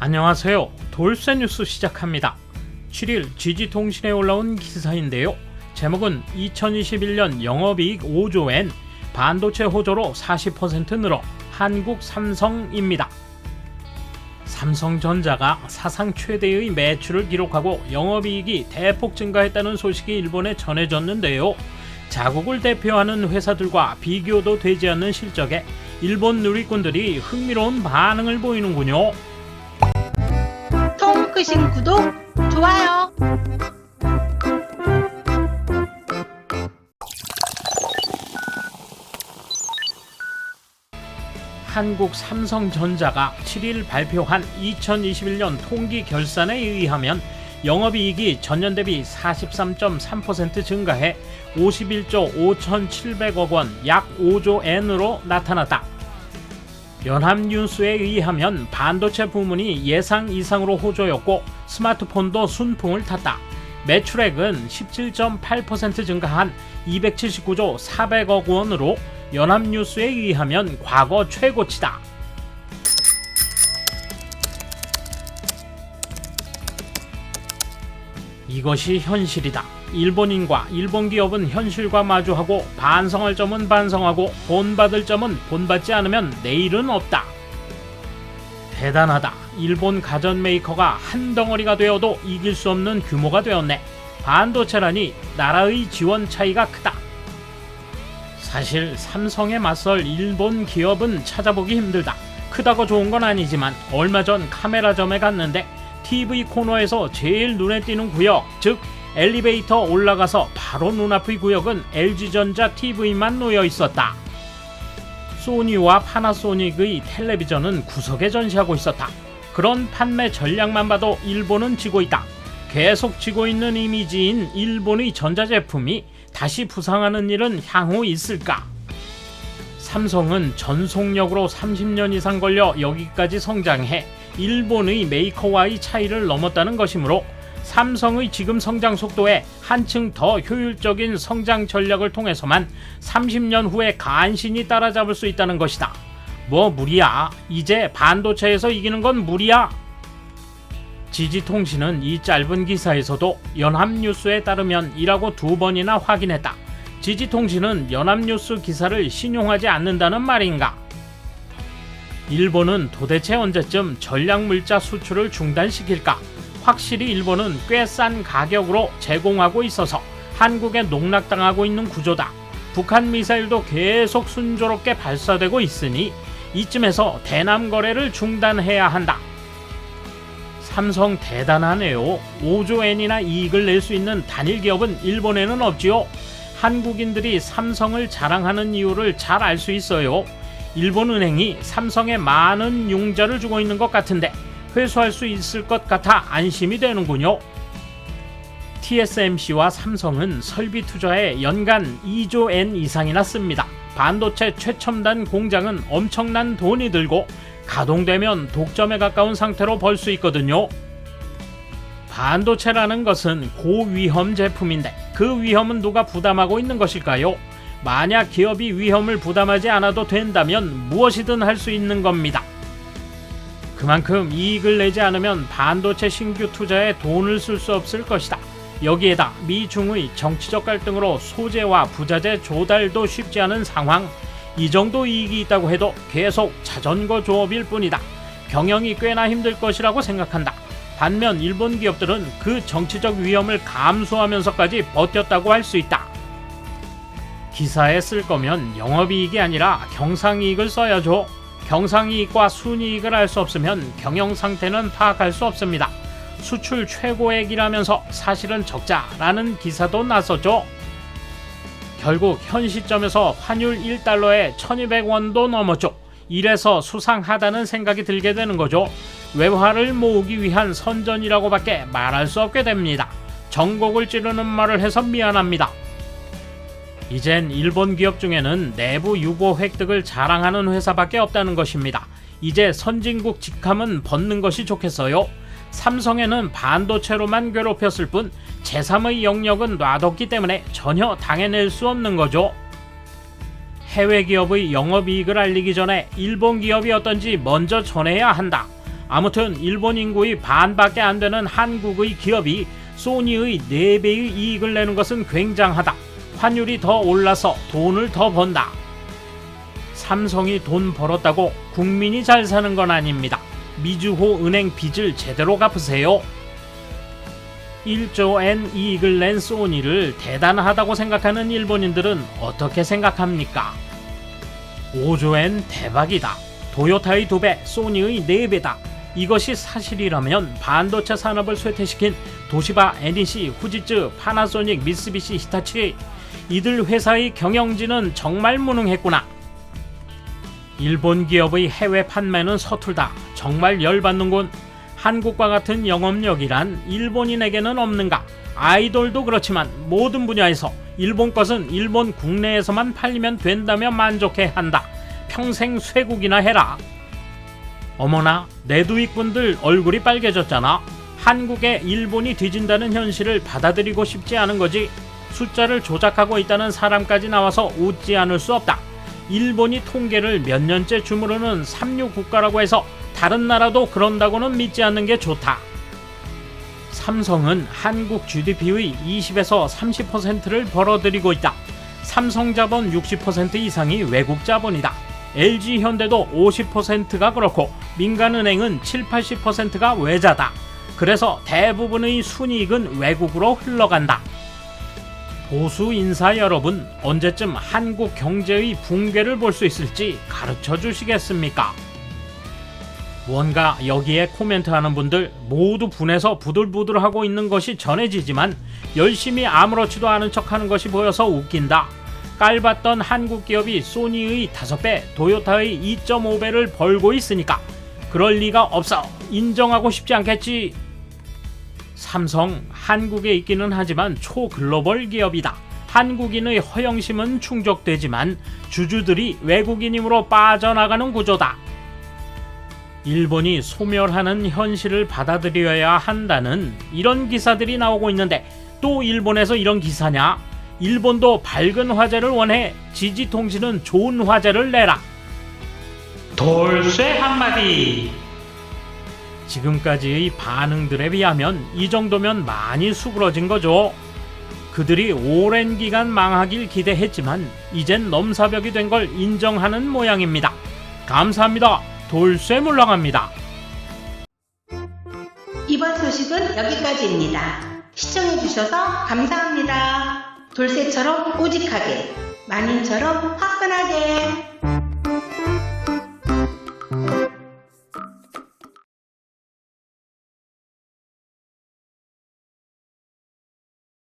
안녕하세요. 돌쇠 뉴스 시작합니다. 7일 GG통신에 올라온 기사인데요. 제목은 2021년 영업이익 5조엔 반도체 호조로 40% 늘어 한국 삼성입니다. 삼성전자가 사상 최대의 매출을 기록하고 영업이익이 대폭 증가했다는 소식이 일본에 전해졌는데요. 자국을 대표하는 회사들과 비교도 되지 않는 실적에 일본 누리꾼들이 흥미로운 반응을 보이는군요. 통 크신 구독, 좋아요. 한국 삼성전자가 7일 발표한 2021년 통기 결산에 의하면 영업이익이 전년 대비 43.3% 증가해 51조 5,700억 원, 약 5조 엔으로 나타났다. 연합뉴스에 의하면 반도체 부문이 예상 이상으로 호조였고 스마트폰도 순풍을 탔다. 매출액은 17.8% 증가한 279조 400억 원으로 연합뉴스에 의하면 과거 최고치다. 이것이 현실이다. 일본인과 일본 기업은 현실과 마주하고 반성할 점은 반성하고 본받을 점은 본받지 않으면 내일은 없다. 대단하다. 일본 가전 메이커가 한 덩어리가 되어도 이길 수 없는 규모가 되었네. 반도체라니 나라의 지원 차이가 크다. 사실 삼성에 맞설 일본 기업은 찾아보기 힘들다. 크다고 좋은 건 아니지만 얼마 전 카메라점에 갔는데 TV 코너에서 제일 눈에 띄는 구역, 즉 엘리베이터 올라가서 바로 눈앞의 구역은 LG전자 TV만 놓여 있었다. 소니와 파나소닉의 텔레비전은 구석에 전시하고 있었다. 그런 판매 전략만 봐도 일본은 지고 있다. 계속 지고 있는 이미지인 일본의 전자제품이 다시 부상하는 일은 향후 있을까? 삼성은 전속력으로 30년 이상 걸려 여기까지 성장해 일본의 메이커와의 차이를 넘었다는 것이므로 삼성의 지금 성장 속도에 한층 더 효율적인 성장 전략을 통해서만 30년 후에 간신히 따라잡을 수 있다는 것이다. 뭐 무리야. 이제 반도체에서 이기는 건 무리야. 지지통신은 이 짧은 기사에서도 연합뉴스에 따르면 이라고 두 번이나 확인했다. 지지통신은 연합뉴스 기사를 신용하지 않는다는 말인가? 일본은 도대체 언제쯤 전략물자 수출을 중단시킬까? 확실히 일본은 꽤 싼 가격으로 제공하고 있어서 한국에 농락당하고 있는 구조다. 북한 미사일도 계속 순조롭게 발사되고 있으니 이쯤에서 대남 거래를 중단해야 한다. 삼성 대단하네요. 5조 엔이나 이익을 낼 수 있는 단일 기업은 일본에는 없지요. 한국인들이 삼성을 자랑하는 이유를 잘 알 수 있어요. 일본 은행이 삼성에 많은 융자를 주고 있는 것 같은데 회수할 수 있을 것 같아 안심이 되는군요. TSMC와 삼성은 설비 투자에 연간 2조 엔 이상이나 씁니다. 반도체 최첨단 공장은 엄청난 돈이 들고 가동되면 독점에 가까운 상태로 벌 수 있거든요. 반도체라는 것은 고위험 제품인데 그 위험은 누가 부담하고 있는 것일까요? 만약 기업이 위험을 부담하지 않아도 된다면 무엇이든 할 수 있는 겁니다. 그만큼 이익을 내지 않으면 반도체 신규 투자에 돈을 쓸 수 없을 것이다. 여기에다 미중의 정치적 갈등으로 소재와 부자재 조달도 쉽지 않은 상황. 이 정도 이익이 있다고 해도 계속 자전거 조업일 뿐이다. 경영이 꽤나 힘들 것이라고 생각한다. 반면 일본 기업들은 그 정치적 위험을 감수하면서까지 버텼다고 할 수 있다. 기사에 쓸 거면 영업이익이 아니라 경상이익을 써야죠. 경상이익과 순이익을 알 수 없으면 경영 상태는 파악할 수 없습니다. 수출 최고액이라면서 사실은 적자라는 기사도 났었죠. 결국 현 시점에서 환율 1달러에 1200원도 넘었죠. 이래서 수상하다는 생각이 들게 되는 거죠. 외화를 모으기 위한 선전이라고밖에 말할 수 없게 됩니다. 전곡을 찌르는 말을 해서 미안합니다. 이젠 일본 기업 중에는 내부 유보 획득을 자랑하는 회사밖에 없다는 것입니다. 이제 선진국 직함은 벗는 것이 좋겠어요. 삼성에는 반도체로만 괴롭혔을 뿐 제3의 영역은 놔뒀기 때문에 전혀 당해낼 수 없는 거죠. 해외 기업의 영업이익을 알리기 전에 일본 기업이 어떤지 먼저 전해야 한다. 아무튼 일본 인구의 반밖에 안 되는 한국의 기업이 소니의 4배의 이익을 내는 것은 굉장하다. 환율이 더 올라서 돈을 더 번다. 삼성이 돈 벌었다고 국민이 잘 사는 건 아닙니다. 미주호 은행 빚을 제대로 갚으세요. 1조엔 이익을 낸 소니를 대단하다고 생각하는 일본인들은 어떻게 생각합니까? 5조엔 대박이다. 도요타의 2배, 소니의 4배다. 이것이 사실이라면 반도체 산업을 쇠퇴시킨 도시바, NEC, 후지츠, 파나소닉, 미쓰비시, 히타치 이들 회사의 경영진은 정말 무능했구나. 일본 기업의 해외 판매는 서툴다. 정말 열받는군. 한국과 같은 영업력이란 일본인에게는 없는가? 아이돌도 그렇지만 모든 분야에서 일본 것은 일본 국내에서만 팔리면 된다며 만족해 한다. 평생 쇠국이나 해라. 어머나, 내두익분들 얼굴이 빨개졌잖아. 한국에 일본이 뒤진다는 현실을 받아들이고 싶지 않은 거지. 숫자를 조작하고 있다는 사람까지 나와서 웃지 않을 수 없다. 일본이 통계를 몇 년째 주무르는 삼류 국가라고 해서 다른 나라도 그런다고는 믿지 않는 게 좋다. 삼성은 한국 GDP의 20에서 30%를 벌어들이고 있다. 삼성 자본 60% 이상이 외국 자본이다. LG 현대도 50%가 그렇고 민간은행은 7, 80%가 외자다. 그래서 대부분의 순이익은 외국으로 흘러간다. 보수 인사 여러분, 언제쯤 한국 경제의 붕괴를 볼 수 있을지 가르쳐 주시겠습니까? 뭔가 여기에 코멘트하는 분들 모두 분해서 부들부들하고 있는 것이 전해지지만 열심히 아무렇지도 않은 척하는 것이 보여서 웃긴다. 깔봤던 한국 기업이 소니의 5배, 도요타의 2.5배를 벌고 있으니까 그럴 리가 없어. 인정하고 싶지 않겠지. 삼성 한국에 있기는 하지만 초글로벌 기업이다. 한국인의 허영심은 충족되지만 주주들이 외국인임으로 빠져나가는 구조다. 일본이 소멸하는 현실을 받아들여야 한다는 이런 기사들이 나오고 있는데 또 일본에서 이런 기사냐? 일본도 밝은 화제를 원해 지지통신은 좋은 화제를 내라. 돌쇠 한마디. 지금까지의 반응들에 비하면 이 정도면 많이 수그러진 거죠. 그들이 오랜 기간 망하길 기대했지만 이젠 넘사벽이 된 걸 인정하는 모양입니다. 감사합니다. 돌쇠 물러갑니다. 이번 소식은 여기까지입니다. 시청해주셔서 감사합니다. 돌쇠처럼 우직하게, 마님처럼 화끈하게.